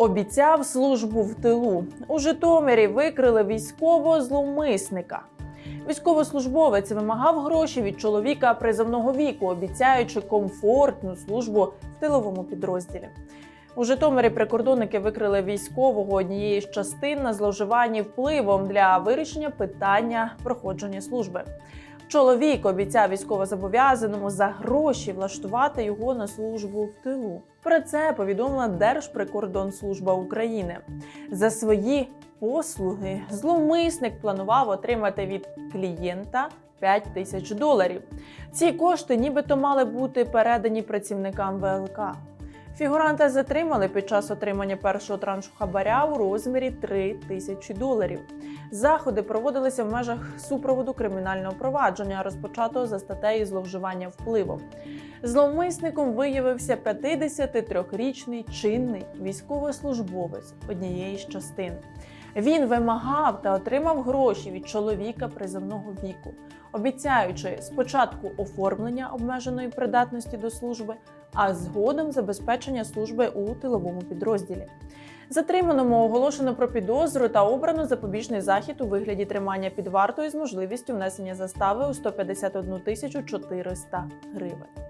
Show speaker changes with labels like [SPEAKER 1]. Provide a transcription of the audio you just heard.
[SPEAKER 1] Обіцяв службу в тилу. У Житомирі викрили військового зловмисника. Військовослужбовець вимагав гроші від чоловіка призовного віку, обіцяючи комфортну службу в тиловому підрозділі. У Житомирі прикордонники викрили військового однієї з частин на зловживанні впливом для вирішення питання проходження служби. Чоловік обіцяв військовозобов'язаному за гроші влаштувати його на службу в тилу. Про це повідомила Держприкордонслужба України. За свої послуги зловмисник планував отримати від клієнта 5 тисяч доларів. Ці кошти нібито мали бути передані працівникам ВЛК. Фігуранта затримали під час отримання першого траншу хабаря у розмірі 3 тисячі доларів. Заходи проводилися в межах супроводу кримінального провадження, розпочатого за статтею зловживання впливом. Зловмисником виявився 53-річний чинний військовослужбовець однієї з частин. Він вимагав та отримав гроші від чоловіка призовного віку, обіцяючи спочатку оформлення обмеженої придатності до служби, а згодом забезпечення служби у тиловому підрозділі. Затриманому оголошено про підозру та обрано запобіжний захід у вигляді тримання під вартою з можливістю внесення застави у 151 тисячу 400 гривень.